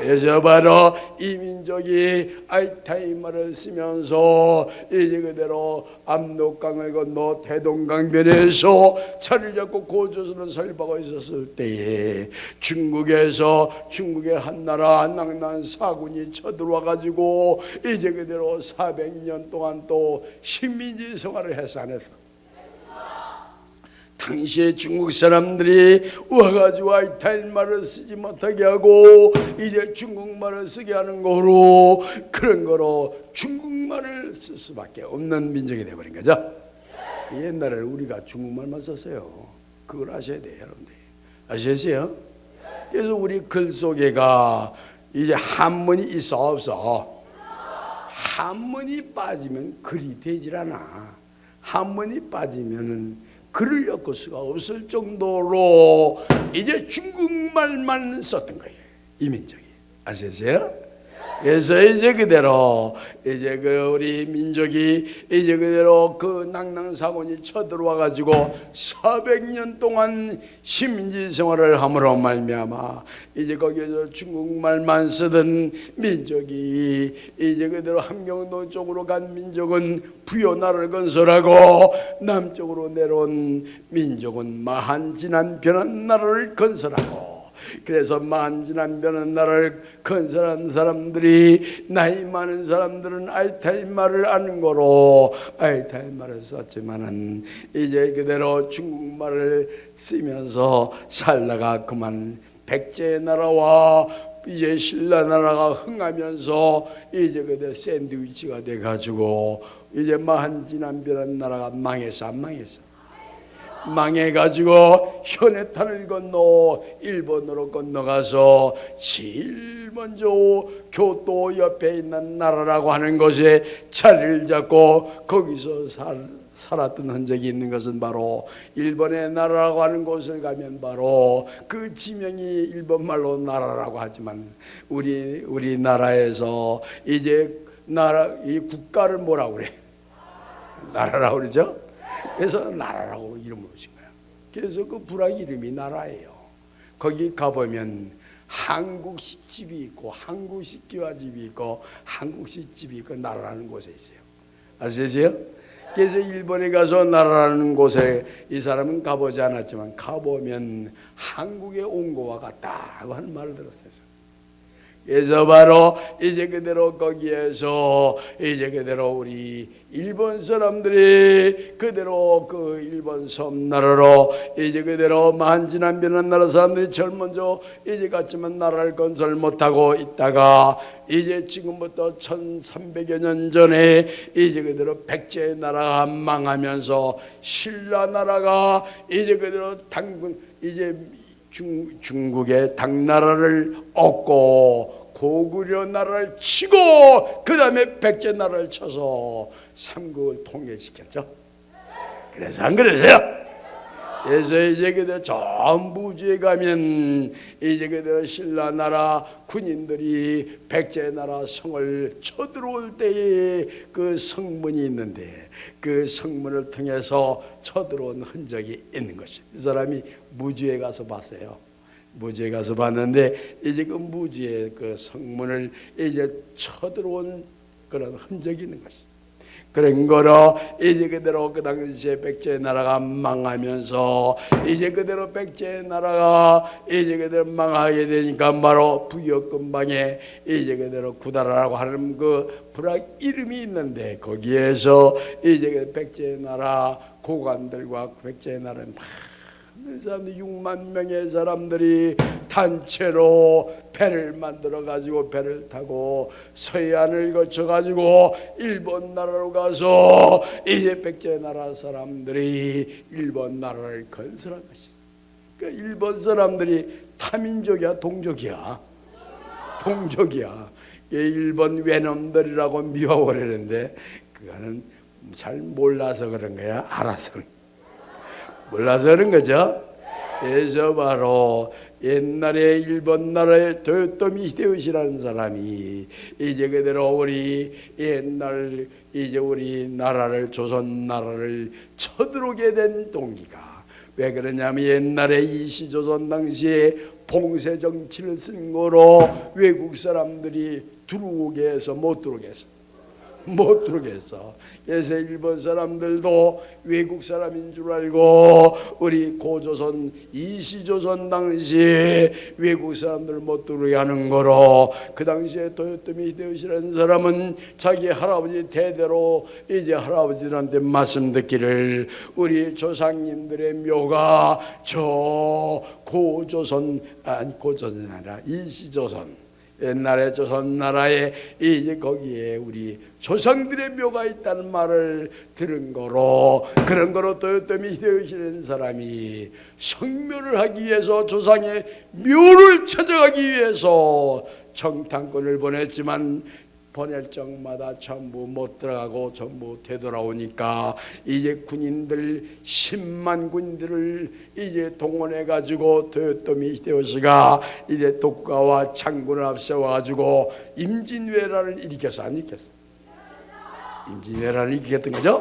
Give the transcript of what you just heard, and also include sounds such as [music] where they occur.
그래서 바로 이 민족이 아이타이마를 쓰면서 이제 그대로 압록강을 건너 대동강변에서 차를 잡고 고조선을 설박하고 있었을 때에 중국에서 중국의 한 나라 낭난 사군이 쳐들어와 가지고 이제 그대로 400년 동안 또 식민지 생활을 했어 안 했어? 당시에 중국 사람들이 와가지고 아이탈 말을 쓰지 못하게 하고 이제 중국말을 쓰게 하는 거로 그런 거로 중국말을 쓸 수밖에 없는 민족이 돼버린 거죠. 옛날에는 우리가 중국말만 썼어요. 그걸 아셔야 돼요, 여러분들. 아시겠어요? 그래서 우리 글 속에가 이제 한문이 있어 없어. 한문이 빠지면 글이 되질 않아. 한문이 빠지면은 글을 엮을 수가 없을 정도로 이제 중국말만 썼던 거예요. 이 민족이. 아시겠어요? 그래서 이제 그대로 이제 그 우리 민족이 이제 그대로 그 낭낭사곤이 쳐들어와 가지고 400년 동안 식민지 생활을 함으로 말미암아 이제 거기에서 중국말만 쓰던 민족이 이제 그대로 함경도 쪽으로 간 민족은 부여나라를 건설하고 남쪽으로 내려온 민족은 마한 지난 변한 나라를 건설하고 그래서 만지난 변한 나라를 건설한 사람들이 나이 많은 사람들은 아이타이말을 아는 거로 아이타이말을 썼지만은 이제 그대로 중국말을 쓰면서 살다가 그만 백제의 나라와 이제 신라 나라가 흥하면서 이제 그대 샌드위치가 돼 가지고 이제 만지난 변한 나라가 망했어 안 망했어? 망해가지고 현해탄을 건너 일본으로 건너가서 제일 먼저 교토 옆에 있는 나라라고 하는 곳에 자리를 잡고 거기서 살, 살았던 흔적이 있는 것은 바로 일본의 나라라고 하는 곳을 가면 바로 그 지명이 일본 말로 나라라고 하지만 우리 우리 나라에서 이제 나라 이 국가를 뭐라고 그래? 나라라고 그러죠? 그래서 나라라고 이름을 붙인 거야. 그래서 그 불황 이름이 나라예요. 거기 가보면 한국식 집이 있고 한국식 기와집이 있고 한국식 집이 있고 나라라는 곳에 있어요. 아시겠어요? 그래서 일본에 가서 나라라는 곳에 이 사람은 가보지 않았지만 가보면 한국에 온 거와 같다고 하는 말을 들었어요. 그래서 바로 이제 그대로 거기에서 이제 그대로 우리 일본 사람들이 그대로 그 일본 섬나라로 이제 그대로 만지난 변한 나라 사람들이 먼저 이제 갔지만 나라를 건설 못하고 있다가 이제 지금부터 1300여 년 전에 이제 그대로 백제 나라가 망하면서 신라 나라가 이제 그대로 당군 이제 중, 중국의 당나라를 얻고 고구려 나라를 치고 그 다음에 백제 나라를 쳐서 삼국을 통일시켰죠. 그래서 안 그러세요? 그래서 이제 그대로 전부 지에 가면 이제 그대로 신라 나라 군인들이 백제 나라 성을 쳐들어올 때에 그 성문이 있는데 그 성문을 통해서 쳐들어온 흔적이 있는 것이 이 사람이 무주에 가서 봤어요. 무주에 가서 봤는데 이제 그 무주의 그 성문을 이제 쳐들어온 그런 흔적이 있는 것이. 그런 거로 이제 그대로 그 당시에 백제 나라가 망하면서 이제 그대로 백제 나라가 이제 그대로 망하게 되니까 바로 부여 근방에 이제 그대로 구다라라고 하는 그 불악 이름이 있는데 거기에서 이제 그 백제 나라 고관들과 백제 나라는 많은 사람들 6만 명의 사람들이 단체로 배를 만들어 가지고 배를 타고 서해안을 거쳐 가지고 일본 나라로 가서 이제 백제 나라 사람들이 일본 나라를 건설한 것이. 그 일본 사람들이 타민족이야 동족이야 동족이야 이 일본 외놈들이라고 미워버리는데 그거는 잘 몰라서 그런 거야 알아서. 몰라서 그런 거죠 그래서 바로 옛날에 일본 나라의 도요토미 히데요시라는 사람이 이제 그대로 우리 옛날 이제 우리 나라를 조선 나라를 쳐들어오게 된 동기가 왜 그러냐면 옛날에 이시 조선 당시에 봉쇄 정치를 쓴 거로 외국 사람들이 들어오게 해서 못 들어오게 했어. [laughs] 못 들어오겠어. 그래서 일본 사람들도 외국 사람인 줄 알고 우리 고조선 이시조선 당시에 외국 사람들 못 들어오게 하는 거로 그 당시에 도요토미 히데요시라는 사람은 자기 할아버지 대대로 이제 할아버지들한테 말씀 듣기를 우리 조상님들의 묘가 저 고조선 아니 고조선이 아니라 이시조선 옛날에 조선 나라에 이제 거기에 우리 조상들의 묘가 있다는 말을 들은 거로 그런 거로 도요토미 히데요시라는 사람이 성묘를 하기 위해서 조상의 묘를 찾아가기 위해서 청탄권을 보냈지만 보낼 적마다 전부 못 들어가고 전부 되돌아오니까 이제 군인들 10만 군인들을 이제 동원해 가지고 도요토미 히데요시가 이제 독가와 장군을 앞세워 가지고 임진왜란을 일으켰어 안 일으켰어? 임진왜란을 일으켰던 거죠?